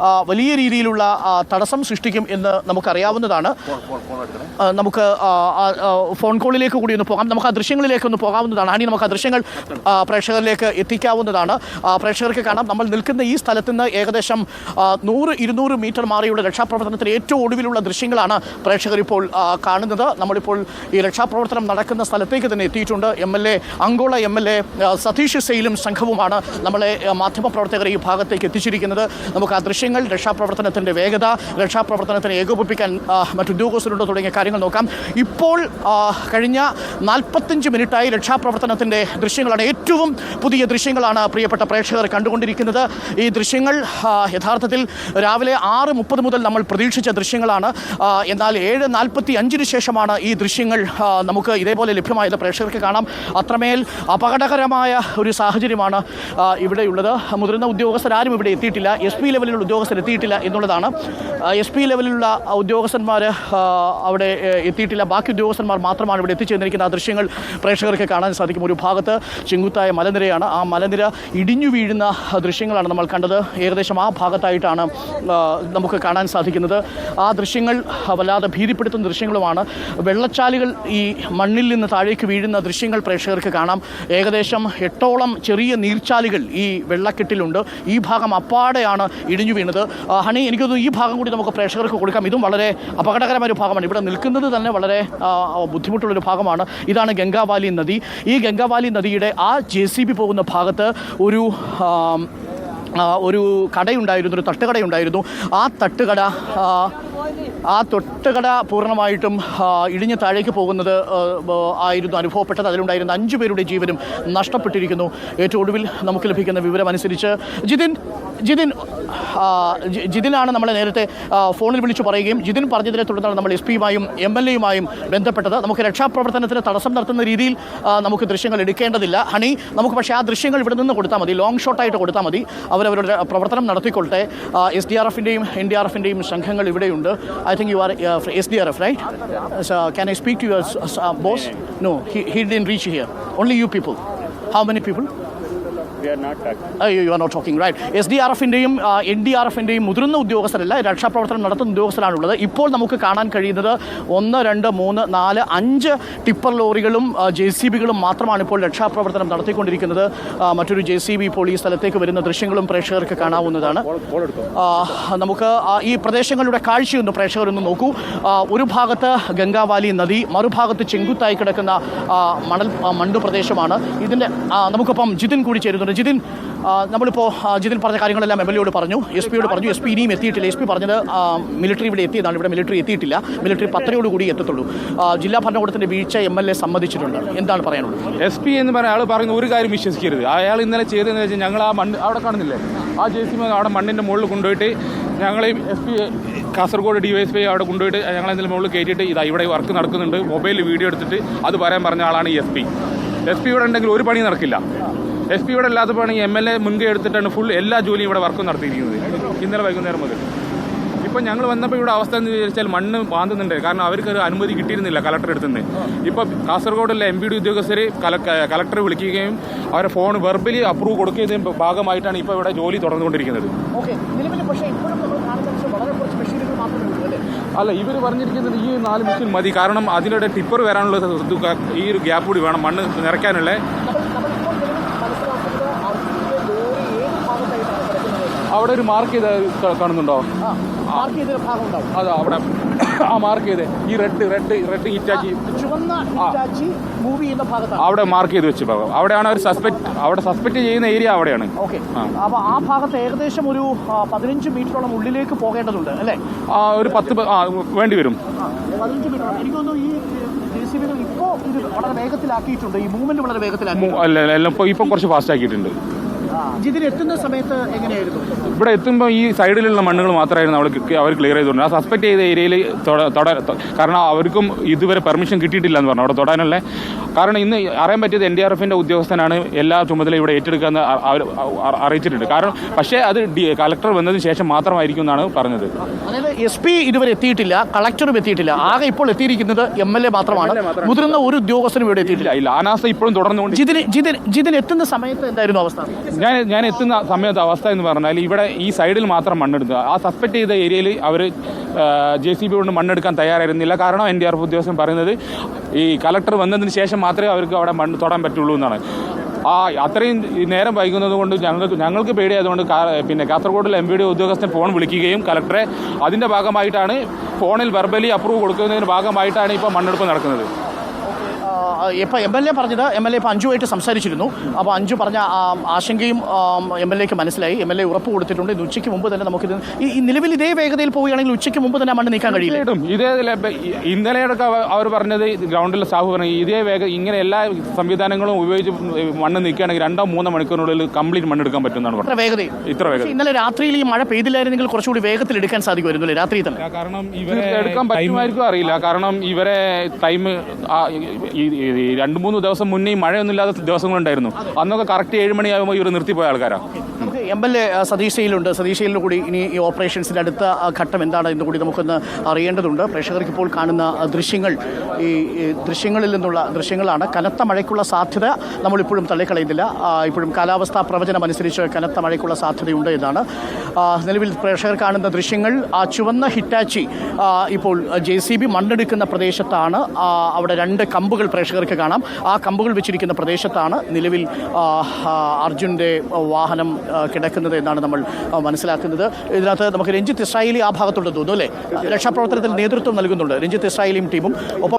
ആ, വലിയ രീതിയിലുള്ള തടസ്സം സൃഷ്ടിക്കും എന്ന് നമുക്കറിയാവുന്നതാണ്. നമുക്ക് ഫോൺ കോളിലേക്ക് കൂടി ഒന്ന് പോകാം. നമുക്ക് ആ ദൃശ്യങ്ങളിലേക്ക് ഒന്ന് പോകാവുന്നതാണ്. ആണി നമുക്ക് ആ ദൃശ്യങ്ങൾ പ്രേക്ഷകരിലേക്ക് എത്തിക്കാവുന്നതാണ്. പ്രേക്ഷകർക്ക് കാണാം. നമ്മൾ നിൽക്കുന്ന ഈ സ്ഥലത്ത് നിന്ന് ഏകദേശം നൂറ് ഇരുന്നൂറ് മീറ്റർ മാറിയുള്ള രക്ഷാപ്രവർത്തനത്തിന് ഏറ്റവും ഒടുവിലുള്ള ദൃശ്യങ്ങളാണ് പ്രേക്ഷകർ ഇപ്പോൾ കാണുന്നത്. നമ്മളിപ്പോൾ ഈ രക്ഷാപ്രവർത്തനം നടക്കുന്ന സ്ഥലത്തേക്ക് തന്നെ എത്തിയിട്ടുണ്ട്. M L A Ankola M L A Satish സെയിലും സംഘവുമാണ് നമ്മളെ മാധ്യമപ്രവർത്തകരെ മാധ്യമപ്രവർത്തകർ ഈ ഭാഗത്തേക്ക് എത്തിച്ചിരിക്കുന്നത്. നമുക്ക് ആ ദൃശ്യങ്ങൾ രക്ഷാപ്രവർത്തനത്തിന്റെ വേഗത രക്ഷാപ്രവർത്തനത്തിന് ഏകോപിപ്പിക്കാൻ മറ്റു മറ്റുദ്യോഗസ്ഥരുണ്ടോ തുടങ്ങിയ കാര്യങ്ങൾ നോക്കാം. ഇപ്പോൾ കഴിഞ്ഞ നാൽപ്പത്തഞ്ച് മിനിറ്റായി രക്ഷാപ്രവർത്തനത്തിന്റെ ദൃശ്യങ്ങളാണ് ഏറ്റവും പുതിയ ദൃശ്യങ്ങളാണ് പ്രിയപ്പെട്ട പ്രേക്ഷകർ കണ്ടുകൊണ്ടിരിക്കുന്നത്. ഈ ദൃശ്യങ്ങൾ യഥാർത്ഥത്തിൽ രാവിലെ ആറ് മുപ്പത് മുതൽ നമ്മൾ പ്രതീക്ഷിച്ച ദൃശ്യങ്ങളാണ്. എന്നാൽ ഏഴ് നാൽപ്പത്തി അഞ്ചിന് ശേഷമാണ് ഈ ദൃശ്യങ്ങൾ നമുക്ക് ഇതേപോലെ ലഭ്യമായത് പ്രേക്ഷകർക്ക് കാണാം. അത്രമേൽ അപകടകരമായ ഒരു സാഹചര്യമാണ് ഇവിടെയുള്ളത്. മുതിർന്ന ഉദ്യോഗസ്ഥരാരും ഇവിടെ എത്തിയിട്ടില്ല. എസ് പി ലെവലിലുള്ള ഉദ്യോഗസ്ഥർ എത്തിയിട്ടില്ല എന്നുള്ളതാണ്. എസ് പി ലെവലിലുള്ള ഉദ്യോഗസ്ഥന്മാർ അവിടെ എത്തിയിട്ടില്ല. ബാക്കി ഉദ്യോഗസ്ഥന്മാർ മാത്രമാണ് ഇവിടെ എത്തിച്ചേർന്നിരിക്കുന്ന ആ ദൃശ്യങ്ങൾ പ്രേക്ഷകർക്ക് കാണാൻ സാധിക്കും. ഒരു ഭാഗത്ത് ചെങ്കുത്തായ മലനിരയാണ്. ആ മലനിര ഇടിഞ്ഞു വീഴുന്ന ദൃശ്യങ്ങളാണ് നമ്മൾ കണ്ടത്. ഏകദേശം ആ ഭാഗത്തായിട്ടാണ് നമുക്ക് കാണാൻ സാധിക്കുന്നത്. ആ ദൃശ്യങ്ങൾ വല്ലാതെ ഭീതിപ്പെടുത്തുന്ന ദൃശ്യങ്ങളുമാണ്. വെള്ളച്ചാലുകൾ ഈ മണ്ണിൽ നിന്ന് താഴേക്ക് വീഴുന്ന ദൃശ്യങ്ങൾ പ്രേക്ഷകർക്ക് കാണാം. ഏകദേശം എട്ടോളം ചെറിയ നീർച്ചാലുകൾ ഈ വെള്ളക്കെട്ടിലുണ്ട്. ഈ ഭാഗം അപ്പാടെയാണ് ഇടിഞ്ഞു വീണത്. ഹണി എനിക്കൊന്ന് ഈ ഭാഗം കൂടി നമുക്ക് പ്രേക്ഷകർക്ക് കൊടുക്കാം. ഇതും വളരെ അപകടകരമായ ഒരു ഭാഗമാണ്. ഇവിടെ നിൽക്കുന്നത് തന്നെ വളരെ ബുദ്ധിമുട്ടുള്ളൊരു ഭാഗമാണ്. ഇതാണ് ഗംഗാവാലി നദി. ഈ ഗംഗാവാലി നദിയുടെ ആ ജെ സി ബി പോകുന്ന ഭാഗത്ത് ഒരു ഒരു കടയുണ്ടായിരുന്നു ഒരു തട്ടുകടയുണ്ടായിരുന്നു. ആ തട്ടുകട ആ, തൊട്ടുകട പൂർണമായിട്ടും ഇടിഞ്ഞ് താഴേക്ക് പോകുന്നത് ആയിരുന്നു അനുഭവപ്പെട്ടത്. അതിലുണ്ടായിരുന്ന അഞ്ചു പേരുടെ ജീവനും നഷ്ടപ്പെട്ടിരിക്കുന്നു. ഏറ്റവും ഒടുവിൽ നമുക്ക് ലഭിക്കുന്ന വിവരമനുസരിച്ച് ജിതിൻ ജിതിൻ ആ, ജി- ജിതിനാണ് നമ്മളെ നേരത്തെ ഫോണിൽ വിളിച്ചു പറയുകയും ജിതിൻ പറഞ്ഞതിനെ തുടർന്നാണ് നമ്മൾ എസ് പിയുമായും എം എൽ എയുമായും ബന്ധപ്പെട്ടത്. നമുക്ക് രക്ഷാപ്രവർത്തനത്തിന് തടസ്സം നടത്തുന്ന രീതിയിൽ നമുക്ക് ദൃശ്യങ്ങൾ എടുക്കേണ്ടതില്ല. ഹണി നമുക്ക് പക്ഷേ ആ ദൃശ്യങ്ങൾ ഇവിടെ നിന്ന് കൊടുത്താൽ മതി. ലോങ് ഷോട്ടായിട്ട് കൊടുത്താൽ മതി. അവരവരുടെ പ്രവർത്തനം നടത്തിക്കൊള്ളട്ടെ. എസ് ഡി ആർ എഫിന്റെയും എൻ ഡി ആർ എഫിന്റെയും സംഘങ്ങൾ ഇവിടെയുണ്ട്. I think you are S D R F right can I speak to your boss no he didn't reach here only you people how many people you are not talking right S D R എഫിന്റെയും N D R എഫിന്റെയും മുതിർന്ന ഉദ്യോഗസ്ഥരല്ല രക്ഷാപ്രവർത്തനം നടത്തുന്ന ഉദ്യോഗസ്ഥരാണുള്ളത് ഇപ്പോൾ നമുക്ക് കാണാൻ കഴിയുന്നത് ഒന്ന് രണ്ട് മൂന്ന് നാല് അഞ്ച് ടിപ്പർ ലോറികളും ജെ സി ബികളും മാത്രമാണ് ഇപ്പോൾ രക്ഷാപ്രവർത്തനം നടത്തിക്കൊണ്ടിരിക്കുന്നത്. മറ്റൊരു ജെ സി ബി ഇപ്പോൾ ഈ സ്ഥലത്തേക്ക് വരുന്ന ദൃശ്യങ്ങളും പ്രേക്ഷകർക്ക് കാണാവുന്നതാണ്. നമുക്ക് ഈ പ്രദേശങ്ങളുടെ കാഴ്ചയൊന്ന് പ്രേക്ഷകരൊന്ന് നോക്കൂ. ഒരു ഭാഗത്ത് ഗംഗാവാലി നദി മറുഭാഗത്ത് ചെങ്കുത്തായി കിടക്കുന്ന മണൽ മണ്ടു പ്രദേശമാണ്. ഇതിന്റെ നമുക്കിപ്പം ജിതിൻ കൂടി ചേരുന്നുണ്ട് ജിതിൻ നമ്മളിപ്പോൾ ജിതിൻ പറഞ്ഞ കാര്യങ്ങളെല്ലാം എം എൽ എയോട് പറഞ്ഞു. എസ് പിയോട് പറഞ്ഞു. എസ് പി ഇനിയും എത്തിയിട്ടില്ല. എസ് പി പറഞ്ഞത് മിലിറ്ററി ഇവിടെ എത്തിയതാണ്. ഇവിടെ മിലിറ്ററി എത്തിയിട്ടില്ല. മിലിറ്ററി പത്രയോട് കൂടി എത്തത്തുള്ളൂ ജില്ലാ ഭരണകൂടത്തിന്റെ വീഴ്ച എം എൽ എ സമ്മതിച്ചിട്ടുണ്ട്. എന്താണ് പറയാനുള്ളത്? എസ് പി എന്ന് പറഞ്ഞ ആൾ പറയുന്ന ഒരു കാര്യം വിശ്വസിക്കരുത്. അയാൾ ഇന്നലെ ചെയ്തതെന്ന് വെച്ചാൽ ഞങ്ങൾ ആ മണ്ണ് അവിടെ കാണുന്നില്ലേ ആ ജെ സി അവിടെ മണ്ണിന്റെ മുകളിൽ കൊണ്ടുപോയിട്ട് ഞങ്ങളെയും S P Kasaragod D Y S P അവിടെ കൊണ്ടുപോയിട്ട് ഞങ്ങളെ എന്തെങ്കിലും മുകളിൽ കയറ്റിയിട്ട് ഇതാ ഇവിടെ വർക്ക് നടക്കുന്നുണ്ട്. മൊബൈലിൽ വീഡിയോ എടുത്തിട്ട് അത് പറയാൻ പറഞ്ഞ ആളാണ് എസ് പി എസ് പി ഇവിടെ ഉണ്ടെങ്കിൽ ഒരു പണി നടക്കില്ല. എസ് പി ഇവിടെ ഇല്ലാത്തപ്പോഴാണെങ്കിൽ എം എൽ എ മുൻകൈ എടുത്തിട്ടാണ് ഫുൾ എല്ലാ ജോലിയും ഇവിടെ വർക്കും നടത്തിയിരിക്കുന്നത്. ഇന്നലെ വൈകുന്നേരം മുതൽ. ഇപ്പം ഞങ്ങൾ വന്നപ്പോൾ ഇവിടെ അവസ്ഥ എന്ന് വിചാരിച്ചാൽ മണ്ണ് പാന്തുന്നുണ്ട് കാരണം അവർക്ക് ഒരു അനുമതി കിട്ടിയിരുന്നില്ല കളക്ടർ എടുത്തുനിന്ന് ഇപ്പോൾ കാസർഗോഡുള്ള എം പി ഡി ഉദ്യോഗസ്ഥർ കലക്ടർ വിളിക്കുകയും അവരെ ഫോൺ വെർബലി അപ്രൂവ് കൊടുക്കുകയും ഭാഗമായിട്ടാണ് ഇപ്പോൾ ഇവിടെ ജോലി തുടർന്നുകൊണ്ടിരിക്കുന്നത്. അല്ല? ഇവർ പറഞ്ഞിരിക്കുന്നത് ഈ നാല് മെഷീൻ മതി. കാരണം അതിനിടെ ടിപ്പർ വരാനുള്ള ഈ ഒരു ഗ്യാപ്പ് കൂടി വേണം മണ്ണ് നിറയ്ക്കാനുള്ള നമ്മൾ നമ്മളിപ്പോൾ നിലവിൽ മനസ്സിലാക്കുന്നത് അർജുന്റെ ലോറി ഏത് ഭാഗത്തായിട്ടാണ് കിടക്കുന്നത് അവിടെ ഒരു മാർക്ക് ചെയ്ത കാണുന്നുണ്ടോ? ഉണ്ടാവും. അവിടെ. ആ മാർക്ക് ചെയ്ത്. ഈ red red red Hitachi. Move ചെയ്യുന്ന ഭാഗത്താണ്. അവിടെ മാർക്ക് ചെയ്ത് വെച്ച് ഭാഗം. അവിടെയാണ് ഒരു സസ്പെക്ട് അവിടെ സസ്പെക്ട് ചെയ്യുന്ന ഏരിയ അവിടെയാണ്. ഓക്കെ. അപ്പോൾ ആ ഭാഗത്ത് ഏകദേശം ഒരു പതിനഞ്ച് മീറ്ററോളം ഉള്ളിലേക്ക് പോകേണ്ടതുണ്ട് അല്ലേ? ആ ഒരു പത്ത് വേണ്ടി വരും. പതിനഞ്ച് മീറ്റർ എനിക്ക് തോന്നുന്നു ഈ ഇപ്പോൾ ഇത് വളരെ വേഗത്തിലാക്കിയിട്ടുണ്ട്. ഈ മൂവ്മെന്റ് വളരെ വേഗത്തിലാക്കി ഇപ്പൊ കുറച്ച് ഫാസ്റ്റ് ആക്കിയിട്ടുണ്ട്. എത്തുന്ന സമയത്ത് എങ്ങനെയായിരുന്നു? ഇവിടെ എത്തുമ്പോൾ ഈ സൈഡിലുള്ള മണ്ണുകൾ മാത്രമായിരുന്നു അവൾ അവർ ക്ലിയർ ചെയ്തുകൊണ്ട് ആ സസ്പെക്ട് ചെയ്ത ഏരിയയിൽ കാരണം അവർക്കും ഇതുവരെ പെർമിഷൻ കിട്ടിയിട്ടില്ല എന്ന് പറഞ്ഞു. അവിടെ തൊടാനുള്ള കാരണം ഇന്ന് അറിയാൻ പറ്റിയത് എൻ ഡി ആർ എഫിന്റെ ഉദ്യോഗസ്ഥനാണ് എല്ലാ ചുമതല ഇവിടെ ഏറ്റെടുക്കാന്ന് അവർ അറിയിച്ചിട്ടുണ്ട്. കാരണം പക്ഷേ അത് ഡി കളക്ടർ വന്നതിന് ശേഷം മാത്രമായിരിക്കും എന്നാണ് പറഞ്ഞത്. അതായത് എസ് പി ഇതുവരെ എത്തിയിട്ടില്ല കളക്ടറും എത്തിയിട്ടില്ല. ആകെ ഇപ്പോൾ എത്തിയിരിക്കുന്നത് എം എൽ എ മാത്രമാണ്. മുതിർന്ന ഒരു ഉദ്യോഗസ്ഥനും ഇവിടെ എത്തിയിട്ടില്ല. ഇല്ല ഇല്ല അനാസ്ഥ ഇപ്പോഴും തുടർന്നുകൊണ്ട് ജിതിന് ജിതിൻ ജിതിൻ എത്തുന്ന സമയത്ത് എന്തായിരുന്നു അവസ്ഥ? ഞാൻ ഞാൻ എത്തുന്ന സമയത്ത് അവസ്ഥ എന്ന് പറഞ്ഞാൽ ഇവിടെ ഈ സൈഡിൽ മാത്രം മണ്ണെടുക്കുക. ആ സസ്പെക്ട് ചെയ്ത ഏരിയയിൽ അവർ ജെ സി ബി കൊണ്ട് മണ്ണെടുക്കാൻ തയ്യാറായിരുന്നില്ല. കാരണം എൻ ഡി ആർ എഫ് ഉദ്യോഗസ്ഥൻ പറയുന്നത് ഈ കലക്ടർ വന്നതിന് ശേഷം മാത്രമേ അവർക്ക് അവിടെ മണ്ണ് തൊടാൻ പറ്റുള്ളൂ എന്നാണ്. ആ അത്രയും നേരം വൈകുന്നത് കൊണ്ട് ഞങ്ങൾക്ക് ഞങ്ങൾക്ക് പേടിയായതുകൊണ്ട് പിന്നെ കാസർഗോഡിലെ എം ഡി ഉദ്യോഗസ്ഥൻ ഫോൺ വിളിക്കുകയും കലക്ടറെ അതിന്റെ ഭാഗമായിട്ടാണ് ഫോണിൽ വെർബലി അപ്രൂവ് കൊടുക്കുന്നതിന് ഭാഗമായിട്ടാണ് ഇപ്പോൾ മണ്ണെടുപ്പ് നടക്കുന്നത്. ഇപ്പം എം എൽ എ പറഞ്ഞത് എം എൽ എ ഇപ്പം അഞ്ചുമായിട്ട് സംസാരിച്ചിരുന്നു. അപ്പോൾ അഞ്ചു പറഞ്ഞ ആ, ആശങ്കയും എം എൽ എക്ക് മനസ്സിലായി. എം എൽ എ ഉറപ്പ് കൊടുത്തിട്ടുണ്ട്. ഇന്ന് ഉച്ചയ്ക്ക് മുമ്പ് തന്നെ നമുക്കിത് ഈ നിലവിൽ ഇതേ വേഗതയിൽ പോവുകയാണെങ്കിൽ ഉച്ചയ്ക്ക് മുമ്പ് തന്നെ മണ്ണ് നീക്കാൻ കഴിയില്ല? ഇതേ ഇന്നലെയൊക്കെ അവർ പറഞ്ഞത് ഗ്രൗണ്ടിലെ സാഹു പറഞ്ഞു ഇതേ വേഗം ഇങ്ങനെ എല്ലാ സംവിധാനങ്ങളും ഉപയോഗിച്ച് മണ്ണ് നീക്കുകയാണെങ്കിൽ രണ്ടോ മൂന്നോ മണിക്കൂറിനുള്ളിൽ കംപ്ലീറ്റ് മണ്ണ് എടുക്കാൻ പറഞ്ഞത്. ഇത്ര വേഗതയിൽ. ഇത്ര വേഗം ഇന്നലെ രാത്രിയിൽ ഈ മഴ പെയ്തില്ലായിരുന്നെങ്കിൽ കുറച്ചുകൂടി വേഗത്തിൽ എടുക്കാൻ സാധിക്കുമായിരുന്നു അല്ലേ രാത്രി തന്നെ? കാരണം ഇവരെ എടുക്കാൻ പറ്റുമായിരിക്കും അറിയില്ല. കാരണം ഇവരെ ടൈം രണ്ട് മൂന്ന് ദിവസം മുന്നേ ഈ മഴയൊന്നും ഇല്ലാത്ത ദിവസങ്ങളുണ്ടായിരുന്നു. അന്നൊക്കെ കറക്റ്റ് ഏഴ് മണിയാകുമ്പോൾ ഇവർ നിർത്തിപ്പോയ ആൾക്കാരാണ് എം എൽ എ സതീഷയിലുണ്ട് ശൈലുണ്ട് കൂടി ഇനി ഈ ഓപ്പറേഷൻസിന്റെ അടുത്ത ഘട്ടം എന്താണ് എന്ന് കൂടി നമുക്കൊന്ന് അറിയേണ്ടതുണ്ട്. പ്രേക്ഷകർക്ക് ഇപ്പോൾ കാണുന്ന ദൃശ്യങ്ങൾ ഈ ദൃശ്യങ്ങളിൽ നിന്നുള്ള ദൃശ്യങ്ങളാണ്. കനത്ത മഴയ്ക്കുള്ള സാധ്യത നമ്മളിപ്പോഴും തള്ളിക്കളയുന്നില്ല. ഇപ്പോഴും കാലാവസ്ഥാ പ്രവചനം അനുസരിച്ച് കനത്ത മഴയ്ക്കുള്ള സാധ്യതയുണ്ട് എന്നാണ് നിലവിൽ പ്രേക്ഷകർ കാണുന്ന ദൃശ്യങ്ങൾ ആ ചുവന്ന ഹിറ്റാച്ചി ഇപ്പോൾ ജെ സി ബി മണ്ണെടുക്കുന്ന പ്രദേശത്താണ്. അവിടെ രണ്ട് കമ്പുകൾ പ്രേക്ഷകർക്ക് കാണാം. ആ കമ്പുകൾ വെച്ചിരിക്കുന്ന പ്രദേശത്താണ് നിലവിൽ അർജുന്റെ വാഹനം കിടക്കുന്നത് എന്നാണ് നമ്മൾ മനസ്സിലാക്കുന്നത്. ഇതിനകത്ത് നമുക്ക് രഞ്ജിത്ത് ഇസ്രായേലി ആ ഭാഗത്തുണ്ട് തോന്നുന്നു അല്ലേ? രക്ഷാപ്രവർത്തനത്തിൽ നേതൃത്വം നൽകുന്നുണ്ട് രഞ്ജിത്ത് ഇസ്രായേലിയും ടീമും. ഒപ്പം